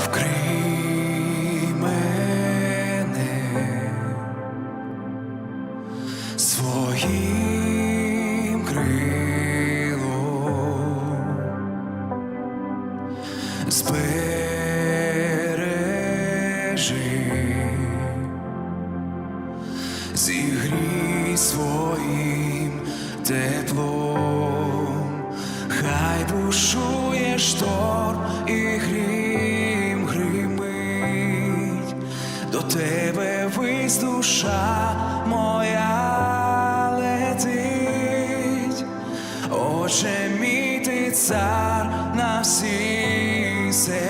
вкрий мене своїм крилом, збережи, зігрій своїм теплом, хай бушує шторм і грім до тебе вись душа моя летить, Отче мій ти цар на всій землі,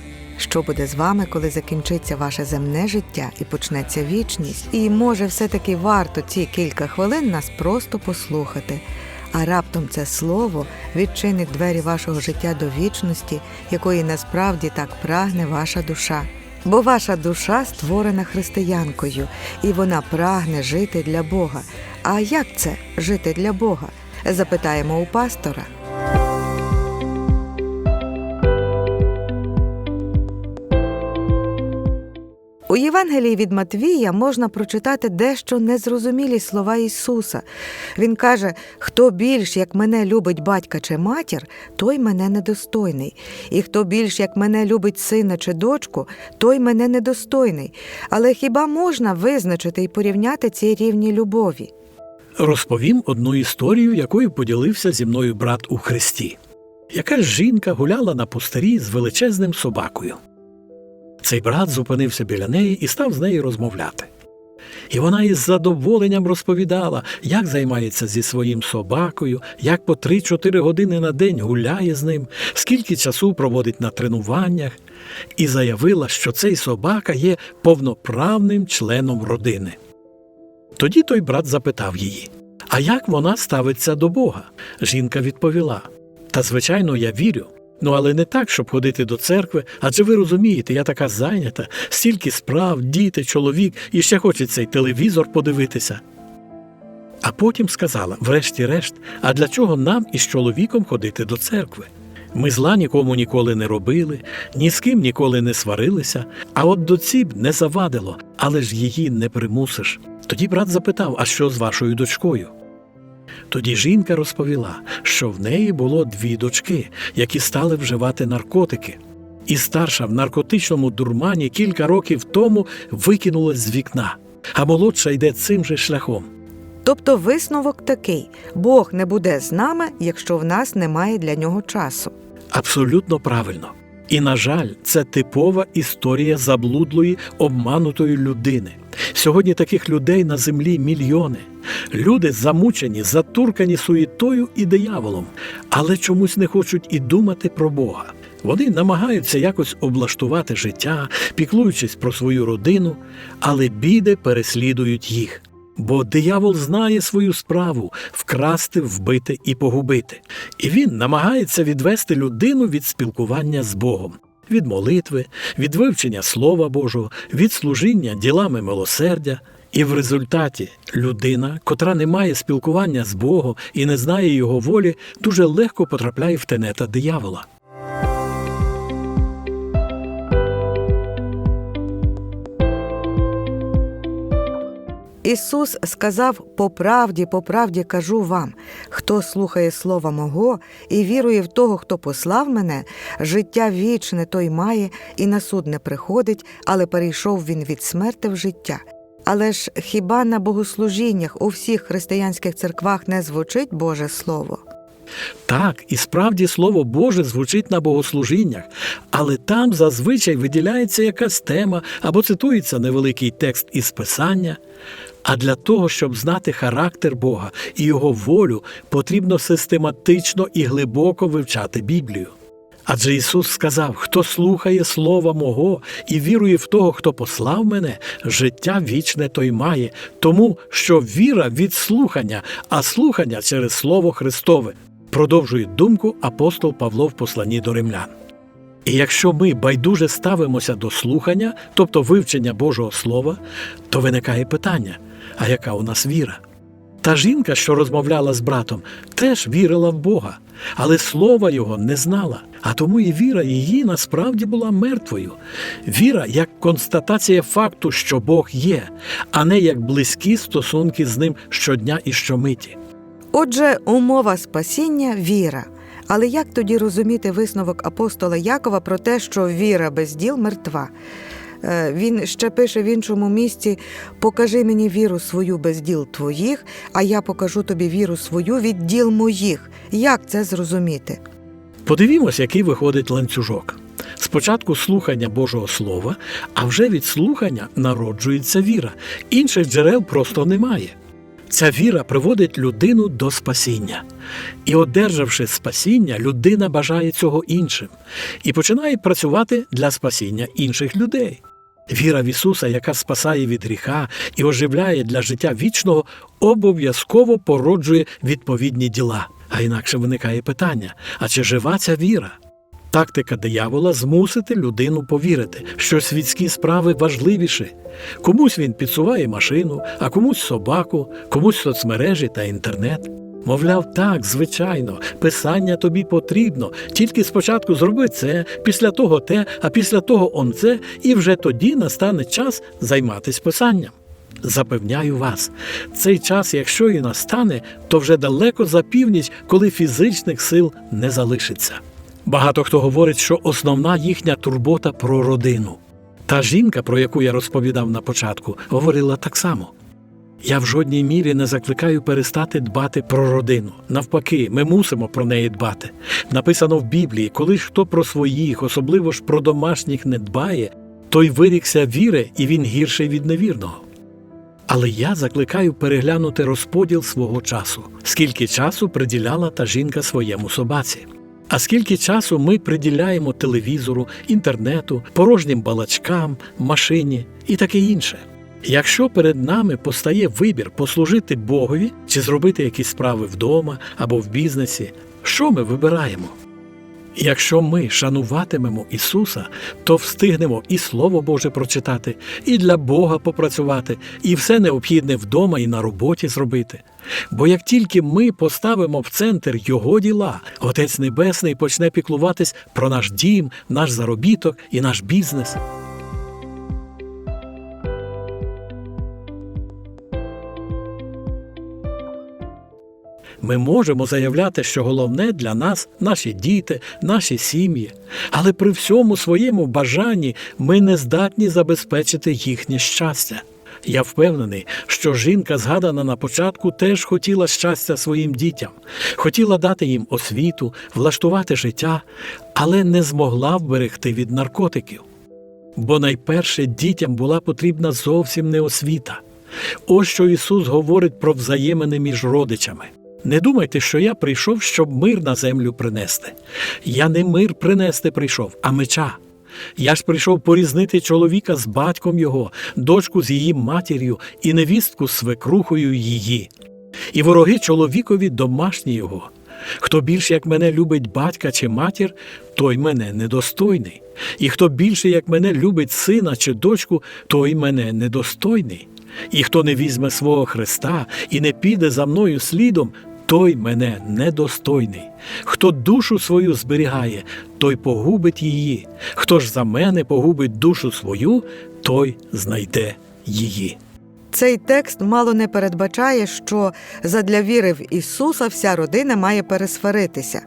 що буде з вами, коли закінчиться ваше земне життя і почнеться вічність? І може, все-таки варто ці кілька хвилин нас просто послухати. А раптом це слово відчинить двері вашого життя до вічності, якої насправді так прагне ваша душа. Бо ваша душа створена християнкою, і вона прагне жити для Бога. А як це жити для Бога? Запитаємо у пастора. Євангелії від Матвія можна прочитати дещо незрозумілі слова Ісуса. Він каже: хто більш як мене любить батька чи матір, той мене недостойний. І хто більш як мене любить сина чи дочку, той мене недостойний. Але хіба можна визначити і порівняти ці рівні любові? Розповім одну історію, якою поділився зі мною брат у Христі. Якась жінка гуляла на пустирі з величезним собакою. Цей брат зупинився біля неї і став з нею розмовляти. І вона із задоволенням розповідала, як займається зі своїм собакою, як по 3-4 години на день гуляє з ним, скільки часу проводить на тренуваннях, і заявила, що цей собака є повноправним членом родини. Тоді той брат запитав її, а як вона ставиться до Бога? Жінка відповіла: Та, звичайно, я вірю. Ну, але не так, щоб ходити до церкви, адже ви розумієте, я така зайнята, стільки справ, діти, чоловік, і ще хочеться й телевізор подивитися. А потім сказала, врешті-решт, а для чого нам із чоловіком ходити до церкви? Ми зла нікому ніколи не робили, ні з ким ніколи не сварилися, а от доці б не завадило, але ж її не примусиш. Тоді брат запитав, а що з вашою дочкою? Тоді жінка розповіла, що в неї було дві дочки, які стали вживати наркотики. І старша в наркотичному дурмані кілька років тому викинулась з вікна, а молодша йде цим же шляхом. Тобто висновок такий: Бог не буде з нами, якщо в нас немає для нього часу. Абсолютно правильно. І, на жаль, це типова історія заблудлої, обманутої людини. Сьогодні таких людей на землі мільйони. Люди замучені, затуркані суєтою і дияволом, але чомусь не хочуть і думати про Бога. Вони намагаються якось облаштувати життя, піклуючись про свою родину, але біди переслідують їх. Бо диявол знає свою справу вкрасти, вбити і погубити. І він намагається відвести людину від спілкування з Богом, від молитви, від вивчення Слова Божого, від служіння ділами милосердя. І в результаті людина, котра не має спілкування з Богом і не знає його волі, дуже легко потрапляє в тенета диявола. Ісус сказав: по правді, по правді кажу вам: хто слухає слова мого і вірує в того, хто послав мене, життя вічне той має, і на суд не приходить, але перейшов він від смерти в життя. Але ж хіба на богослужіннях у всіх християнських церквах не звучить Боже Слово? Так, і справді Слово Боже звучить на богослужіннях, але там зазвичай виділяється якась тема або цитується невеликий текст із Писання. А для того, щоб знати характер Бога і Його волю, потрібно систематично і глибоко вивчати Біблію. Адже Ісус сказав: хто слухає Слова Мого і вірує в того, хто послав мене, життя вічне той має, тому що віра від слухання, а слухання через Слово Христове, продовжує думку апостол Павло в посланні до римлян. І якщо ми байдуже ставимося до слухання, тобто вивчення Божого Слова, то виникає питання: а яка у нас віра? Та жінка, що розмовляла з братом, теж вірила в Бога, але слова його не знала, а тому і віра її насправді була мертвою. Віра як констатація факту, що Бог є, а не як близькі стосунки з ним щодня і щомиті. Отже, умова спасіння віра. Але як тоді розуміти висновок апостола Якова про те, що віра без діл мертва? Е, Він ще пише в іншому місці: покажи мені віру свою без діл твоїх, а я покажу тобі віру свою від діл моїх. Як це зрозуміти? Подивімось, який виходить ланцюжок. Спочатку слухання Божого Слова, а вже від слухання народжується віра. Інших джерел просто немає. Ця віра приводить людину до спасіння. І, одержавши спасіння, людина бажає цього іншим і починає працювати для спасіння інших людей. Віра в Ісуса, яка спасає від гріха і оживляє для життя вічного, обов'язково породжує відповідні діла. А інакше виникає питання: а чи жива ця віра? Тактика диявола змусити людину повірити, що світські справи важливіші. Комусь він підсуває машину, а комусь собаку, комусь соцмережі та інтернет. Мовляв, так, звичайно, писання тобі потрібно. Тільки спочатку зроби це, після того те, а після того он це, і вже тоді настане час займатися писанням. Запевняю вас, цей час, якщо і настане, то вже далеко за північ, коли фізичних сил не залишиться. Багато хто говорить, що основна їхня турбота про родину. Та жінка, про яку я розповідав на початку, говорила так само. Я в жодній мірі не закликаю перестати дбати про родину. Навпаки, ми мусимо про неї дбати. Написано в Біблії, коли ж хто про своїх, особливо ж про домашніх, не дбає, той вирікся віри, і він гірший від невірного. Але я закликаю переглянути розподіл свого часу, скільки часу приділяла та жінка своєму собаці. А скільки часу ми приділяємо телевізору, інтернету, порожнім балачкам, машині і таке інше. Якщо перед нами постає вибір послужити Богові чи зробити якісь справи вдома або в бізнесі, що ми вибираємо? Якщо ми шануватимемо Ісуса, то встигнемо і Слово Боже прочитати, і для Бога попрацювати, і все необхідне вдома і на роботі зробити. Бо як тільки ми поставимо в центр Його діла, Отець Небесний почне піклуватись про наш дім, наш заробіток і наш бізнес. Ми можемо заявляти, що головне для нас наші діти, наші сім'ї, але при всьому своєму бажанні ми не здатні забезпечити їхнє щастя. Я впевнений, що жінка, згадана на початку, теж хотіла щастя своїм дітям, хотіла дати їм освіту, влаштувати життя, але не змогла вберегти від наркотиків. Бо найперше дітям була потрібна зовсім не освіта. Ось що Ісус говорить про взаємини між родичами. Не думайте, що я прийшов, щоб мир на землю принести. Я не мир принести прийшов, а меча. Я ж прийшов порізнити чоловіка з батьком його, дочку з її матір'ю і невістку свекрухою її. І вороги чоловікові домашні його. Хто більше як мене любить батька чи матір, той мене недостойний. І хто більше як мене любить сина чи дочку, той мене недостойний. І хто не візьме свого Христа і не піде за мною слідом, той мене недостойний. Хто душу свою зберігає, той погубить її. Хто ж за мене погубить душу свою, той знайде її. Цей текст мало не передбачає, що задля віри в Ісуса вся родина має пересваритися.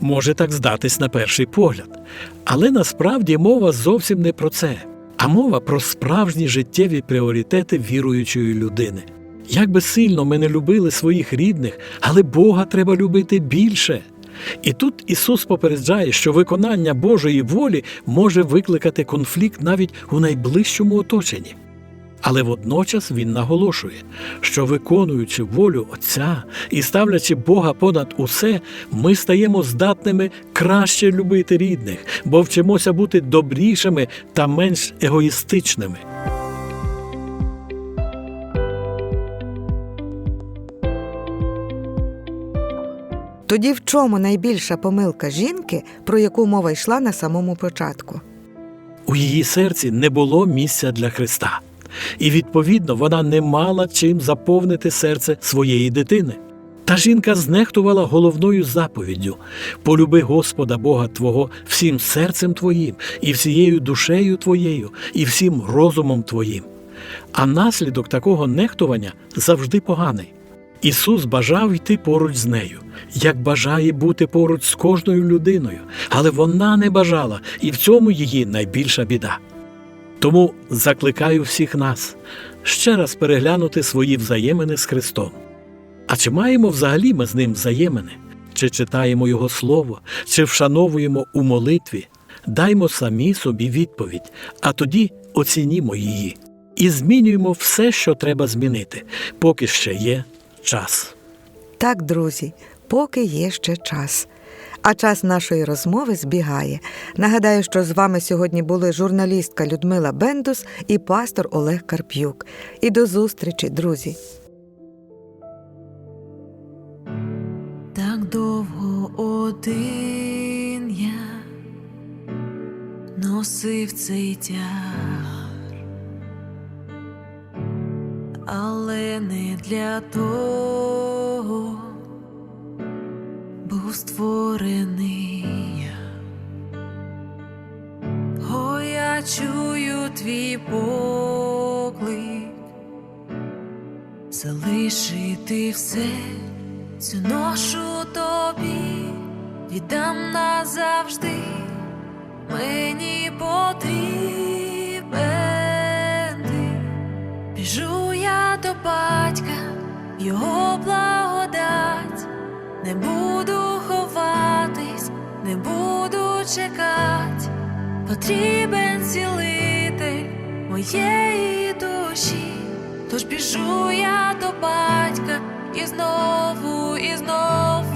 Може так здатись на перший погляд. Але насправді мова зовсім не про це, а мова про справжні життєві пріоритети віруючої людини. Як би сильно ми не любили своїх рідних, але Бога треба любити більше. І тут Ісус попереджає, що виконання Божої волі може викликати конфлікт навіть у найближчому оточенні. Але водночас Він наголошує, що виконуючи волю Отця і ставлячи Бога понад усе, ми стаємо здатними краще любити рідних, бо вчимося бути добрішими та менш егоїстичними. Тоді в чому найбільша помилка жінки, про яку мова йшла на самому початку? У її серці не було місця для Христа, і відповідно вона не мала чим заповнити серце своєї дитини. Та жінка знехтувала головною заповіддю полюби Господа Бога Твого всім серцем твоїм, і всією душею твоєю, і всім розумом твоїм. А наслідок такого нехтування завжди поганий. Ісус бажав йти поруч з нею, як бажає бути поруч з кожною людиною, але вона не бажала, і в цьому її найбільша біда. Тому закликаю всіх нас ще раз переглянути свої взаємини з Христом. А чи маємо взагалі ми з ним взаємини? Чи читаємо Його Слово, чи вшановуємо у молитві? Даймо самі собі відповідь, а тоді оцінімо її і змінюємо все, що треба змінити, поки ще є час. Так, друзі, поки є ще час. А час нашої розмови збігає. Нагадаю, що з вами сьогодні були журналістка Людмила Бендус і пастор Олег Карп'юк. І до зустрічі, друзі! Так довго один я носив цей тягар, але не для того був створений. О, я чую твій поклик залишити все, цю ношу тобі віддам назавжди, мені потрібен ти. Біжу до батька, його благодать, не буду ховатись, не буду чекать, потрібен цілитель моєї душі. Тож біжу я до батька і знову, і знову,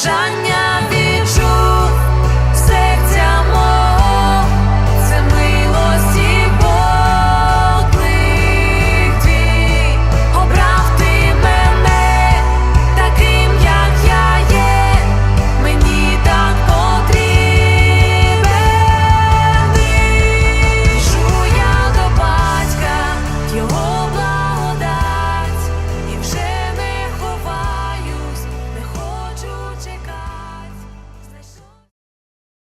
Sunshine.